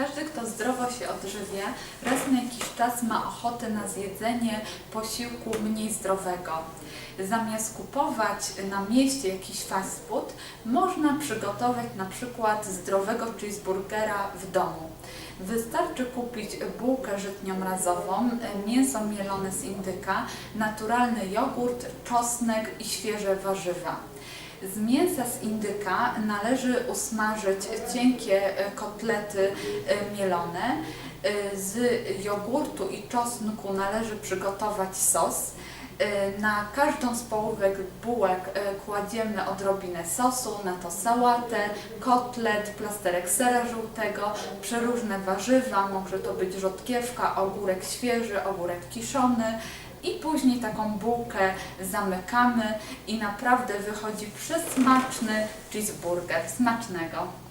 Każdy, kto zdrowo się odżywia, raz na jakiś czas ma ochotę na zjedzenie posiłku mniej zdrowego. Zamiast kupować na mieście jakiś fast food, można przygotować na przykład zdrowego cheeseburgera w domu. Wystarczy kupić bułkę żytniomrazową, mięso mielone z indyka, naturalny jogurt, czosnek i świeże warzywa. Z mięsa z indyka należy usmażyć cienkie e, kotlety e, mielone. E, Z jogurtu i czosnku należy przygotować sos. Na każdą z połówek bułek kładziemy odrobinę sosu, na to sałatę, kotlet, plasterek sera żółtego, przeróżne warzywa, może to być rzodkiewka, ogórek świeży, ogórek kiszony i później taką bułkę zamykamy i naprawdę wychodzi przesmaczny cheeseburger. Smacznego!